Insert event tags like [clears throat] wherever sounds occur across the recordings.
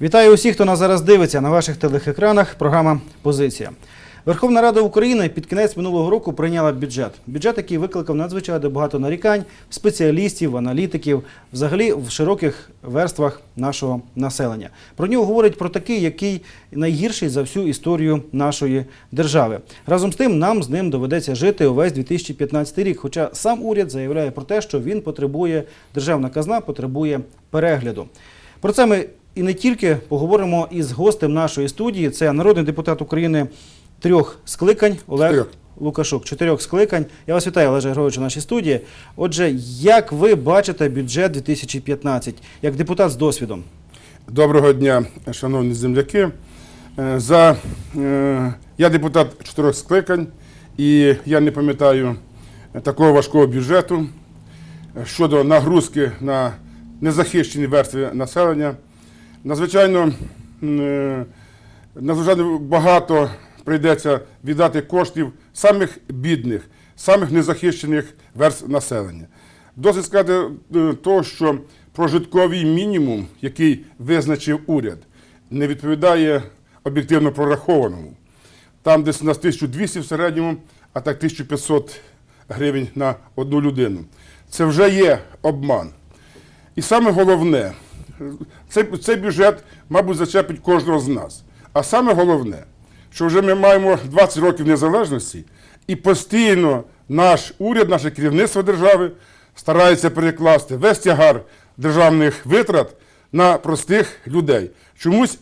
Вітаю усіх, хто нас зараз дивиться на ваших телеекранах. Програма Позиція. Верховна Рада України під кінець минулого року прийняла бюджет. Бюджет, який викликав надзвичайно багато нарікань, спеціалістів, аналітиків, взагалі в широких верствах нашого населення. Про нього говорять про такий, який найгірший за всю історію нашої держави. Разом з тим, нам з ним доведеться жити увесь 2015 рік. Хоча сам уряд заявляє про те, що він потребує державна казна, потребує перегляду. Про це ми і не тільки поговоримо із гостем нашої студії. Це народний депутат України трьох скликань Олег Чотирьох. Лукашук. Чотирьох скликань. Я вас вітаю, Олеже Григоровичу, в нашій студії. Отже, як ви бачите бюджет 2015 як депутат з досвідом? Доброго дня, шановні земляки. Е, За, е, я депутат чотирьох скликань, і я не пам'ятаю такого важкого бюджету е, щодо нагрузки на незахищені верстви населення. Надзвичайно, е, надзвичайно багато прийдеться віддати коштів самих бідних, самих незахищених верств населення. Досить сказати е, того, що прожитковий мінімум, який визначив уряд, не відповідає об'єктивно прорахованому. Там десь на 1200 в середньому, а так 1500 гривень на одну людину. Це вже є обман. І саме головне, цей, цей бюджет, мабуть, зачепить кожного з нас. А саме головне, що вже ми маємо 20 років незалежності, і постійно наш уряд, наше керівництво держави старається перекласти весь тягар державних витрат на простих людей. Чомусь,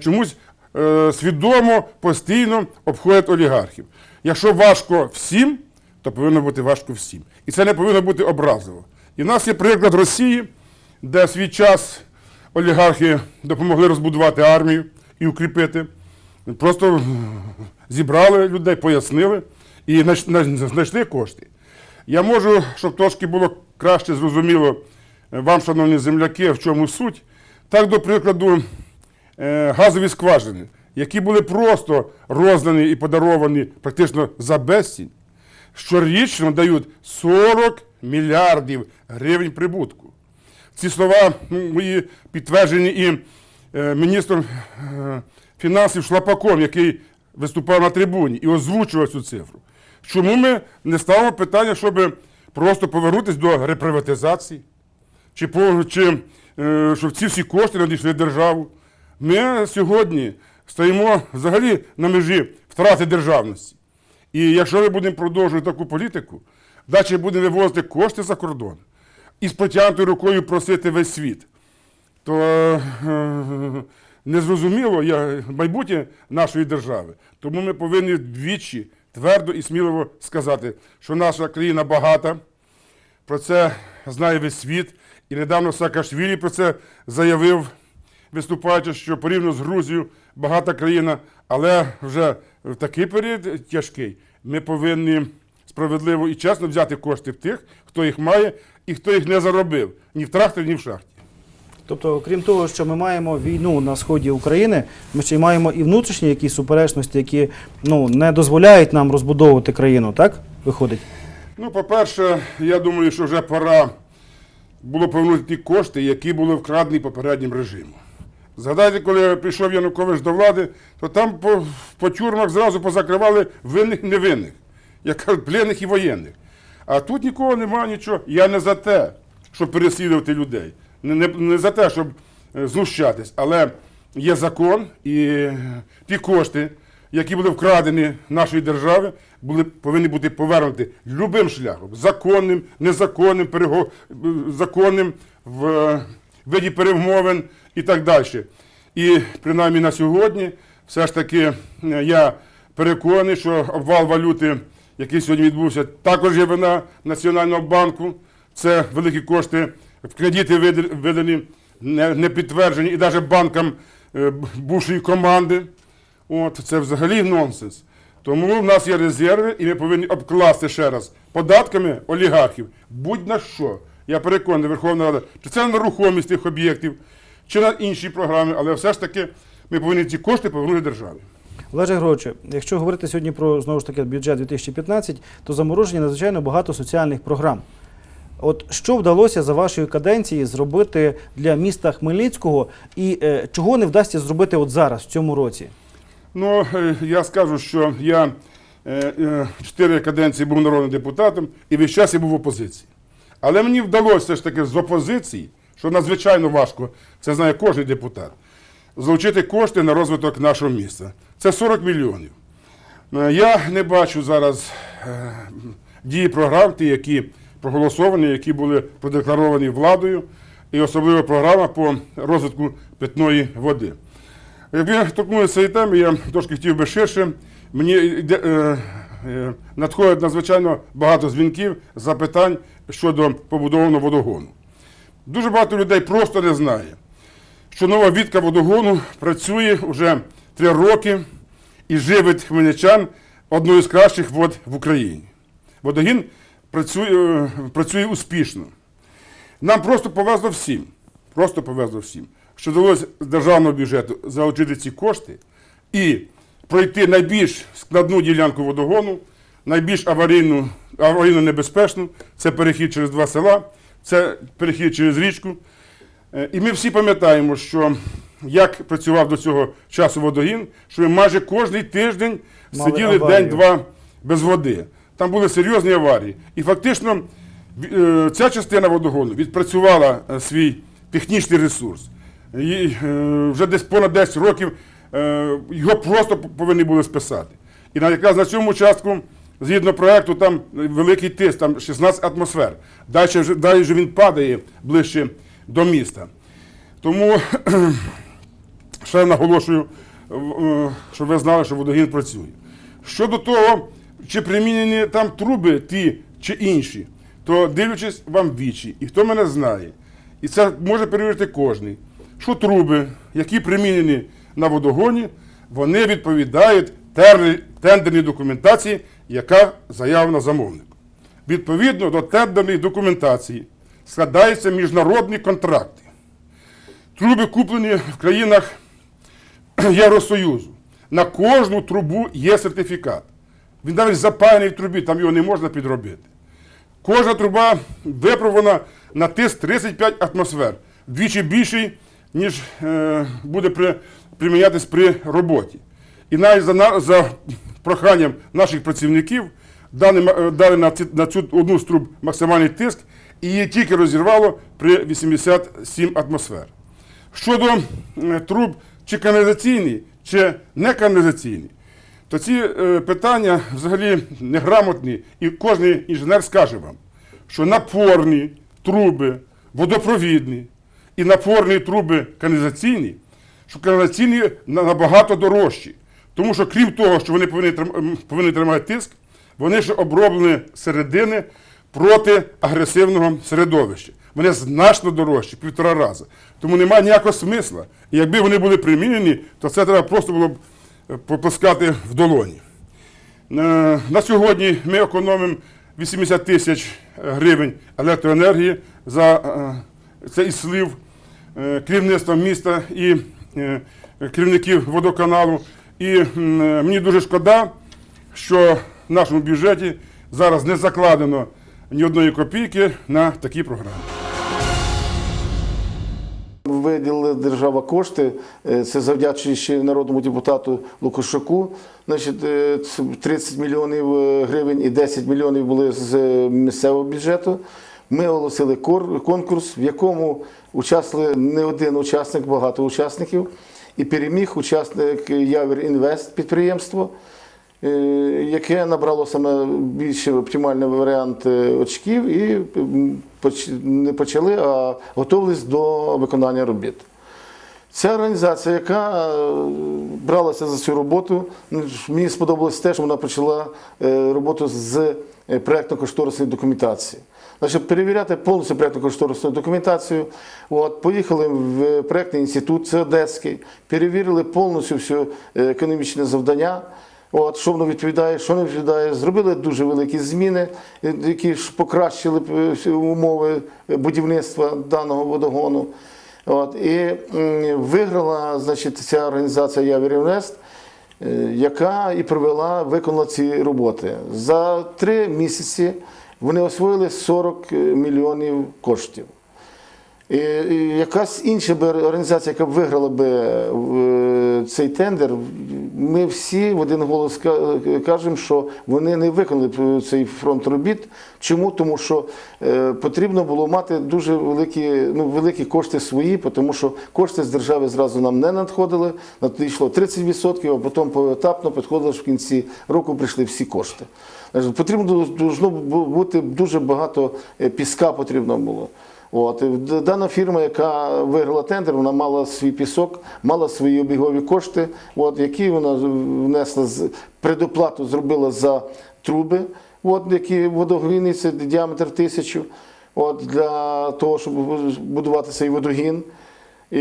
чомусь е, свідомо постійно обходять олігархів. Якщо важко всім, то повинно бути важко всім. І це не повинно бути образливо. І в нас є приклад Росії, де свій час олігархи допомогли розбудувати армію і укріпити. Просто зібрали людей, пояснили і знайш- знайш- знайшли кошти. Я можу, щоб трошки було краще зрозуміло е, вам, шановні земляки, в чому суть. Так, до прикладу, е, газові скважини, які були просто роздані і подаровані практично за безцінь, щорічно дають 40 мільярдів гривень прибутку. Ці слова ну, мої підтверджені і е, міністром е, фінансів Шлапаком, який виступав на трибуні і озвучував цю цифру. Чому ми не ставимо питання, щоб просто повернутися до реприватизації? Чи, чи е, щоб ці всі кошти надійшли державу? Ми сьогодні стоїмо взагалі на межі втрати державності. І якщо ми будемо продовжувати таку політику, далі будемо вивозити кошти за кордон і з протягнутою рукою просити весь світ, то е, незрозуміло є майбутнє нашої держави. Тому ми повинні двічі твердо і сміливо сказати, що наша країна багата, про це знає весь світ. І недавно Саакашвілі про це заявив, виступаючи, що порівняно з Грузією багата країна, але вже в такий період тяжкий ми повинні справедливо і чесно взяти кошти в тих, хто їх має і хто їх не заробив ні в тракторі, ні в шахті. Тобто, крім того, що ми маємо війну на сході України, ми ще й маємо і внутрішні якісь суперечності, які ну, не дозволяють нам розбудовувати країну, так? Виходить? Ну, по-перше, я думаю, що вже пора було повернути ті кошти, які були вкрадені попереднім режимом. Згадайте, коли прийшов Янукович до влади, то там по, по тюрмах зразу позакривали винних і невинних, як кажуть, пленних і воєнних. А тут нікого немає нічого. Я не за те, щоб переслідувати людей, не, не, не за те, щоб е, знущатись, але є закон і е, ті кошти, які були вкрадені нашої держави, були, повинні бути повернуті любим шляхом, законним, незаконним, перего, законним в е, виді перемовин і так далі. І принаймні на сьогодні все ж таки я переконаний, що обвал валюти, який сьогодні відбувся, також є вина Національного банку. Це великі кошти кредити видані, не, не підтверджені, і навіть банкам е, бувшої команди. От, це взагалі нонсенс. Тому в нас є резерви, і ми повинні обкласти ще раз податками олігархів. Будь-на що. Я переконаний, Верховна Рада, чи це на рухомість тих об'єктів, чи на інші програми, але все ж таки ми повинні ці кошти повернути державі. Олеже Григоровичу, якщо говорити сьогодні про знову ж таки бюджет 2015, то заморожені надзвичайно багато соціальних програм. От що вдалося за вашої каденції зробити для міста Хмельницького, і е, чого не вдасться зробити от зараз, в цьому році? Ну, е, я скажу, що я е, е, чотири каденції був народним депутатом і весь час я був в опозиції. Але мені вдалося ж таки з опозиції, що надзвичайно важко, це знає кожен депутат, залучити кошти на розвиток нашого міста. Це 40 мільйонів. Е, Я не бачу зараз е, дії програм, ті, які проголосовані, які були продекларовані владою, і особливо програма по розвитку питної води. Якби торкнулися цієї теми, я трошки хотів би ширше. Мені е, надходить надзвичайно багато дзвінків, запитань щодо побудованого водогону. Дуже багато людей просто не знає, що нова відка водогону працює вже три роки і живить хмельничан одною з кращих вод в Україні. Водогін працює, е, працює успішно. Нам просто повезло всім. Просто повезло всім, що вдалося з державного бюджету залучити ці кошти і пройти найбільш складну ділянку водогону, найбільш аварійну, аварійно небезпечну. Це перехід через два села, це перехід через річку. Е, І ми всі пам'ятаємо, що як працював до цього часу водогін, що ми майже кожний тиждень Мали сиділи аварію. день-два без води. Там були серйозні аварії. І фактично е, ця частина водогону відпрацювала е, свій технічний ресурс. І, вже десь понад 10 років його просто повинні були списати. І на, якраз на цьому участку, згідно проекту, там великий тиск, там 16 атмосфер. Далі далі вже він падає ближче до міста. Тому [clears throat] ще наголошую, е, щоб ви знали, що водогін працює. Щодо того, чи примінені там труби ті чи інші, то дивлячись вам вічі, і хто мене знає, і це може перевірити кожен, що труби, які примінені на водогоні, вони відповідають тендерній документації, яка заявлена замовником. Відповідно до тендерної документації складаються міжнародні контракти. Труби куплені в країнах [clears throat] Євросоюзу. На кожну трубу є сертифікат. Він навіть запаяний в трубі, там його не можна підробити. Кожна труба випробувана на тиск 35 атмосфер, вдвічі більший, ніж е, буде при, примінятись при роботі. І навіть за, за проханням наших працівників е, дали на цю одну з труб максимальний тиск, і її тільки розірвало при 87 атмосфер. Щодо труб чи каналізаційні, чи не каналізаційні, то ці е, питання взагалі неграмотні, і кожен інженер скаже вам, що напорні труби, водопровідні і напорні труби каналізаційні, що каналізаційні набагато дорожчі. Тому що крім того, що вони повинні тримати тиск, вони ще оброблені середини проти агресивного середовища. Вони значно дорожчі, півтора рази. Тому немає ніякого смисла. І якби вони були примінені, то це треба просто було б е, попускати в долоні. Е, На сьогодні ми економимо 80 тисяч гривень електроенергії за е, це і слив е, керівництва міста і е, керівників водоканалу. І е, мені дуже шкода, що в нашому бюджеті зараз не закладено ні одної копійки на такі програми. Виділила держава кошти, е, це завдячуючи народному депутату Лукашуку. Значить, е, 30 мільйонів е, гривень і 10 мільйонів були з е, місцевого бюджету. Ми оголосили конкурс, в якому участвували не один учасник, багато учасників. І переміг учасник Явір Інвест підприємство, е, яке набрало саме більш оптимальний варіант е, очків і не почали, а готувалися до виконання робіт. Ця організація, яка е, бралася за цю роботу, ну, мені сподобалось те, що вона почала е, роботу з е, проєктно-кошторисної документації. Значить, перевіряти повністю проєктно-кошторисну документацію. От, поїхали в проєктний інститут, це Одеський, перевірили повністю все е, економічне завдання. От, що воно відповідає, що не відповідає. Зробили дуже великі зміни, е, які ж покращили умови будівництва даного водогону. От, і виграла значить, ця організація Явір Інвест, е, яка і провела, виконала ці роботи. За три місяці вони освоїли 40 мільйонів коштів. Якась інша би організація, яка б виграла би е, цей тендер, ми всі в один голос кажемо, що вони не виконали цей фронт робіт. Чому? Тому що е, потрібно було мати дуже великі, ну, великі кошти свої, тому що кошти з держави зразу нам не надходили. Надійшло 30%, а потім поетапно підходило, що в кінці року прийшли всі кошти. Потрібно должно бу- бути дуже багато е, піска потрібно було. От. Дана фірма, яка виграла тендер, вона мала свій пісок, мала свої обігові кошти, от, які вона внесла предоплату, зробила за труби, от, які водогони, діаметр тисячу, от, для того, щоб будувати цей водогін. І,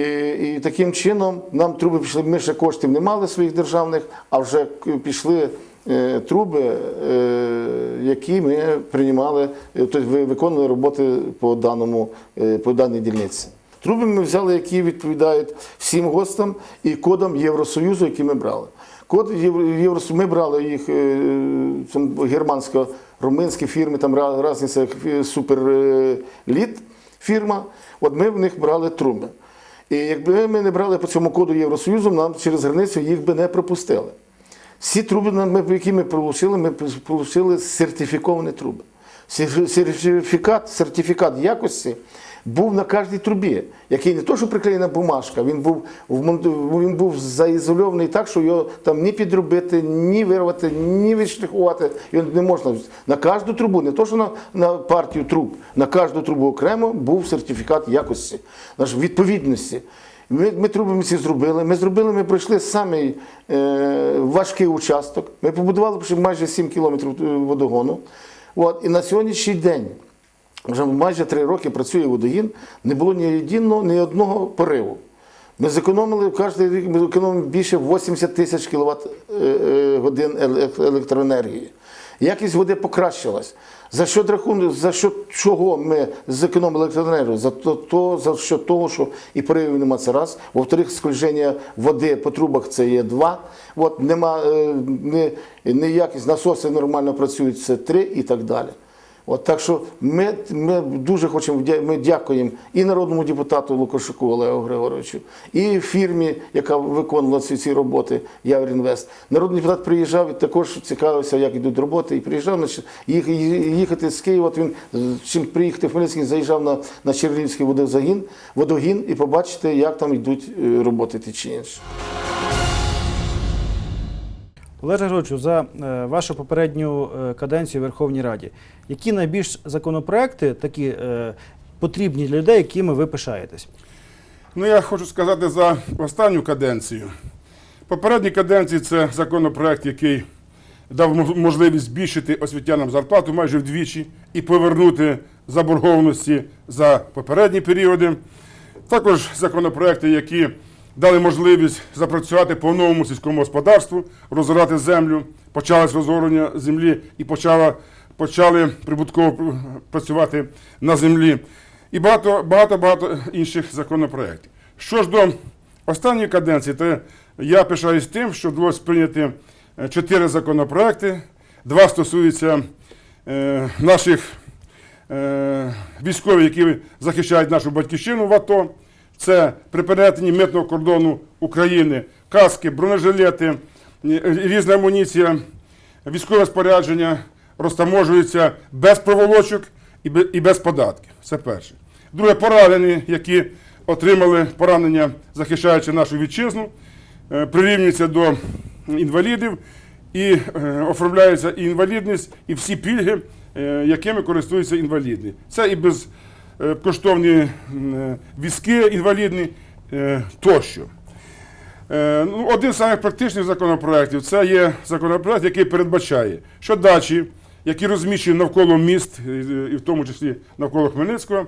і таким чином нам труби пішли. Ми ще коштів не мали своїх державних, а вже пішли е, труби, е, які ми приймали, тобто ви- виконували роботи по, даному, е, по даній дільниці. Труби ми взяли, які відповідають всім гостам і кодам Євросоюзу, які ми брали. Код Євросоюзу, ми брали їх е, там, германсько-румунські фірми, там різні е, суперліт фірма. От ми в них брали труби. І якби ми не брали по цьому коду Євросоюзу, нам через границю їх би не пропустили. Всі труби, які ми пролучили, ми отримали сертифіковані труби. Сер- Сертифікат, сертифікат якості був на кожній трубі, який не то, що приклеєна бумажка, він був, він був заізольований так, що його там ні підробити, ні вирвати, ні відштрихувати. Його не можна. На кожну трубу, не то, що на, на партію труб, на кожну трубу окремо був сертифікат якості, наш відповідності. Ми, ми труби ці зробили. Ми зробили, ми пройшли самий е, важкий участок. Ми побудували майже 7 кілометрів е, водогону. От, і на сьогоднішній день, вже майже три роки працює водогін, не було ні єдиного, ні одного пориву. Ми зекономили кожен рік ми зекономимо більше 80 тисяч кВт годин еле- електроенергії. Якість води покращилась. За що рахунок, за що чого ми зекономили електроенергію? За то, то за що того, що і поривів нема це раз. Во-вторых, скольження води по трубах це є два. От нема е, не, не якість насоси нормально працюють, це три і так далі. От так що ми, ми дуже хочемо ми дякуємо і народному депутату Лукашуку Олегу Григоровичу, і фірмі, яка виконувала ці, ці роботи Яврінвест. Народний депутат приїжджав і також цікавився, як йдуть роботи, і приїжджав значить, їх, їхати з Києва. От він чим приїхати в Хмельницький, заїжджав на, на Черлівський водозагін, водогін і побачити, як там йдуть е, роботи ті чи інші. Олеже Григоровичу, за е, вашу попередню е, каденцію в Верховній Раді, які найбільш законопроекти такі е, потрібні для людей, якими ви пишаєтесь? Ну, я хочу сказати за останню каденцію. Попередній каденції це законопроект, який дав можливість збільшити освітянам зарплату майже вдвічі і повернути заборгованості за попередні періоди. Також законопроекти, які дали можливість запрацювати по новому сільському господарству, розорати землю, почалось розорення землі і почала, почали прибутково працювати на землі. І багато багато багато інших законопроєктів. Що ж до останньої каденції, то я пишаюсь тим, що вдалося прийняти е, чотири законопроекти. Два стосуються е, наших е, військових, які захищають нашу батьківщину в АТО. Це при перетині митного кордону України, каски, бронежилети, різна амуніція, військове спорядження розтаможується без проволочок і без податків. Це перше. Друге, поранені, які отримали поранення, захищаючи нашу вітчизну, е, прирівнюються до інвалідів і е, оформляється і інвалідність, і всі пільги, е, якими користуються інвалідні. Це і безкоштовні е, візки інвалідні е, тощо. Е, ну, Один з самих практичних законопроєктів це є законопроект, який передбачає, що дачі, які розміщені навколо міст, е, і в тому числі навколо Хмельницького,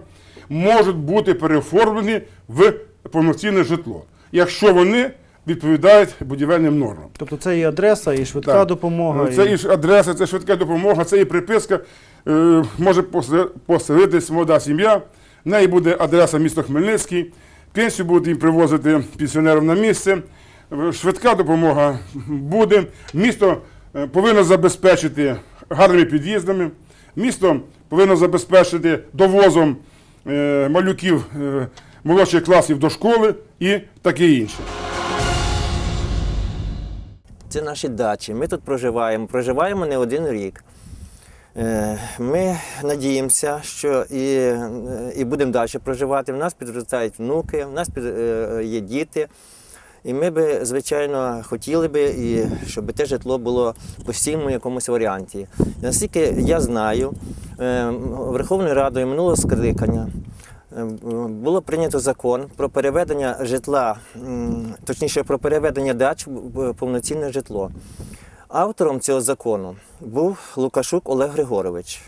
можуть бути переоформлені в повноцінне житло, якщо вони відповідають будівельним нормам. Тобто це і адреса, і швидка Так. допомога. Це і адреса, це швидка допомога, це і приписка. Е, може посе- поселитись молода сім'я. В неї буде адреса місто Хмельницький. Пенсію будуть їм привозити пенсіонерам на місце. Е, Швидка допомога буде. Місто е, повинно забезпечити гарними під'їздами. Місто повинно забезпечити довозом малюків молодших класів до школи і таке інше. Це наші дачі. Ми тут проживаємо, проживаємо не один рік. Е, Ми надіємося, що і, е, і будемо далі проживати. В нас підростають внуки, в нас е, є діти. І ми би, звичайно, хотіли би, і щоб те житло було в постійному якомусь варіанті. Наскільки я знаю, Верховною Радою минулого скликання було прийнято закон про переведення житла, точніше про переведення дач в повноцінне житло. Автором цього закону був Лукашук Олег Григорович.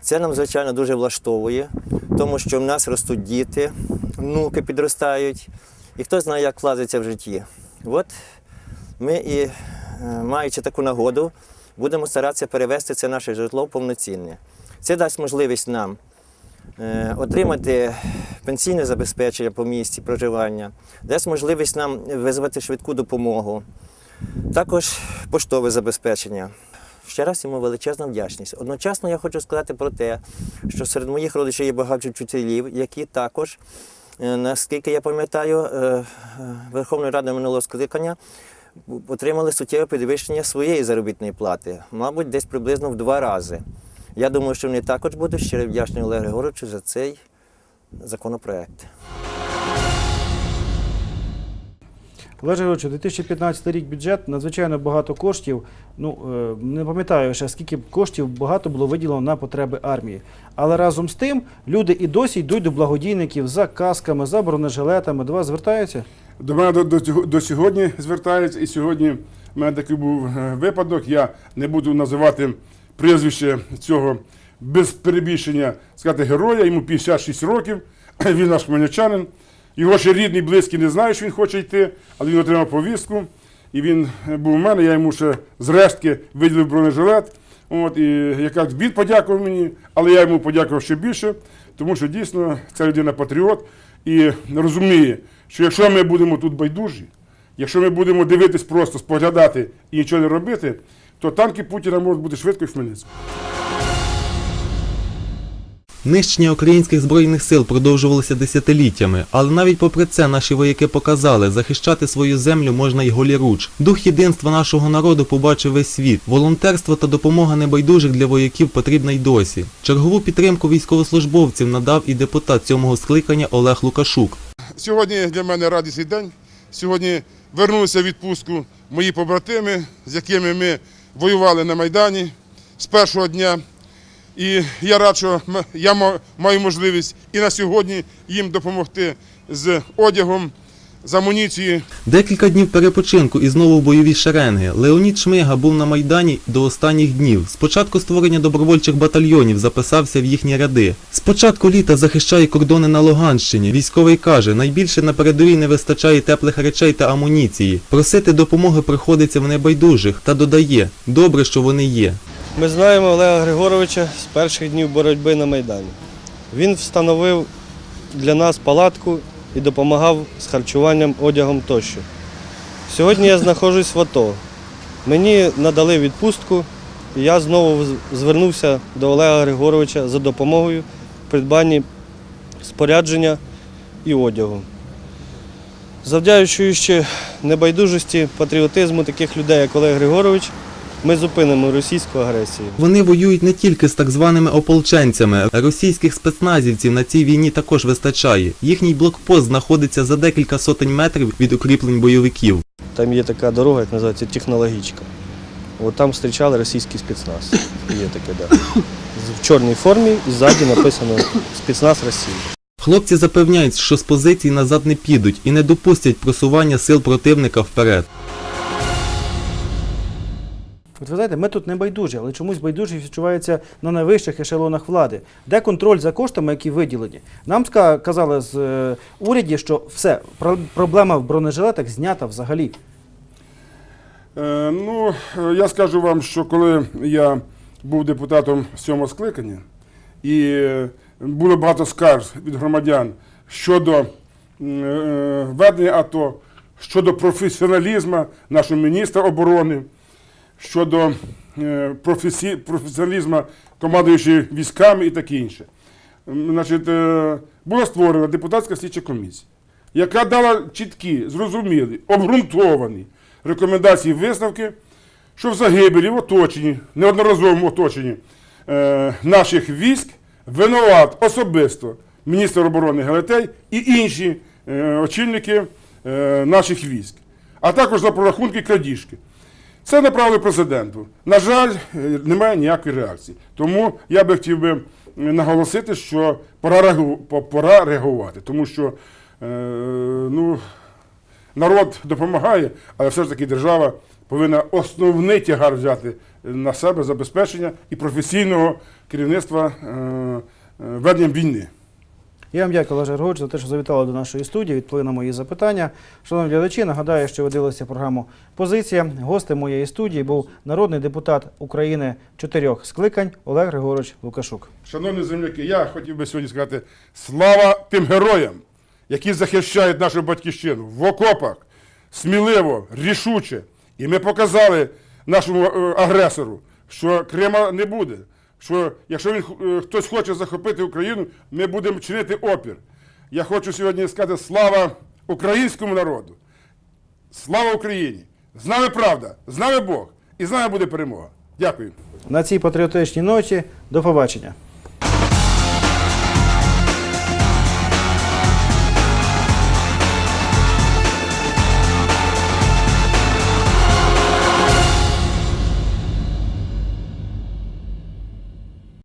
Це нам, звичайно, дуже влаштовує, тому що в нас ростуть діти, внуки підростають, і хто знає, як вкладеться в житті. От ми і, е, маючи таку нагоду, будемо старатися перевести це наше житло в повноцінне. Це дасть можливість нам е, отримати пенсійне забезпечення по місці проживання, дасть можливість нам визвати швидку допомогу. Також поштове забезпечення. Ще раз йому величезна вдячність. Одночасно я хочу сказати про те, що серед моїх родичів є багато вчителів, які також, е, наскільки я пам'ятаю, е, е, Верховної Ради минулого скликання отримали суттєве підвищення своєї заробітної плати, мабуть, десь приблизно в два рази. Я думаю, що вони також будуть щиро вдячні Олегу Григоровичу за цей законопроект. Олеже Григоровичу, 2015 рік бюджет надзвичайно багато коштів. Ну е, не пам'ятаю ще скільки коштів багато було виділено на потреби армії. Але разом з тим люди і досі йдуть до благодійників за касками, за бронежилетами. До вас звертаються? До мене до, до, до сьогодні звертаються, і сьогодні в мене такий був е, випадок. Я не буду називати прізвище цього без перебільшення сказати героя. Йому 56 років. [clears throat] Він наш хмельничанин. Його ще рідний, близький не знає, що він хоче йти, але він отримав повістку. І він е, був у мене, я йому ще з рештки виділив бронежилет. От, і якраз він подякував мені, але я йому подякував ще більше, тому що дійсно ця людина патріот і розуміє, що якщо ми будемо тут байдужі, якщо ми будемо дивитись просто, споглядати і нічого не робити, то танки Путіна можуть бути швидко і в Хмельницькому. Нищення українських збройних сил продовжувалося десятиліттями, але навіть попри це наші вояки показали, захищати свою землю можна й голіруч. Дух єдинства нашого народу побачив весь світ. Волонтерство та допомога небайдужих для вояків потрібна й досі. Чергову підтримку військовослужбовців надав і депутат сьомого скликання Олег Лукашук. Сьогодні для мене радісний день. Сьогодні вернулися в відпустку мої побратими, з якими ми воювали на Майдані з першого дня. І я рад, що я ма- маю можливість і на сьогодні їм допомогти з одягом, з амуніцією. Декілька днів перепочинку і знову бойові шеренги. Леонід Шмига був на Майдані до останніх днів. Спочатку створення добровольчих батальйонів записався в їхні ряди. З початку літа захищає кордони на Луганщині. Військовий каже, найбільше на передовій не вистачає теплих речей та амуніції. Просити допомоги приходиться в небайдужих та додає, добре, що вони є. Ми знаємо Олега Григоровича з перших днів боротьби на Майдані. Він встановив для нас палатку і допомагав з харчуванням, одягом тощо. Сьогодні я знаходжусь в АТО. Мені надали відпустку, і я знову звернувся до Олега Григоровича за допомогою в придбанні спорядження і одягу. Завдячуючи небайдужості, патріотизму таких людей, як Олег Григорович, ми зупинимо російську агресію. Вони воюють не тільки з так званими ополченцями. Російських спецназівців на цій війні також вистачає. Їхній блокпост знаходиться за декілька сотень метрів від укріплень бойовиків. Там є така дорога, як називається технологічка. От там зустрічали російський спецназ. Є таке, да. В чорній формі і ззаді написано спецназ Росії. Хлопці запевняють, що з позицій назад не підуть і не допустять просування сил противника вперед. От ви знаєте, ми тут не байдужі, але чомусь байдужість відчувається на найвищих ешелонах влади. Де контроль за коштами, які виділені? Нам казали з е, уряді, що все, про- проблема в бронежилетах знята взагалі. Е, ну, е, я скажу вам, що коли я був депутатом сьомого скликання, і е, було багато скарг від громадян щодо е, ведення АТО, щодо професіоналізму нашого міністра оборони, щодо е, професі, професіоналізму командуючи військами і таке інше. Е, була створена депутатська слідча комісія, яка дала чіткі, зрозумілі, обґрунтовані рекомендації висновки, що в загибелі, в оточенні, неодноразовому оточенні е, наших військ винуват особисто міністр оборони Гелетей і інші очільники наших військ, а також за прорахунки крадіжки. Це направили президенту. На жаль, е, немає ніякої реакції. Тому я би хотів би е, наголосити, що пора, реагу- пора реагувати, тому що е, ну, народ допомагає, але все ж таки держава повинна основний тягар взяти на себе забезпечення і професійного керівництва веденням війни. Я вам дякую, Олеже Григорович, за те, що завітали до нашої студії, відповіли на мої запитання. Шановні глядачі, нагадаю, що ви дивилися програму Позиція. Гостем моєї студії був народний депутат України чотирьох скликань Олег Григорович Лукашук. Шановні земляки, я хотів би сьогодні сказати слава тим героям, які захищають нашу батьківщину в окопах, сміливо, рішуче. І ми показали нашому е, агресору, що Крима не буде. Що якщо він е, хтось хоче захопити Україну, ми будемо чинити опір. Я хочу сьогодні сказати слава українському народу, слава Україні! З нами правда, з нами Бог, і з нами буде перемога. Дякую. На цій патріотичній ноті до побачення.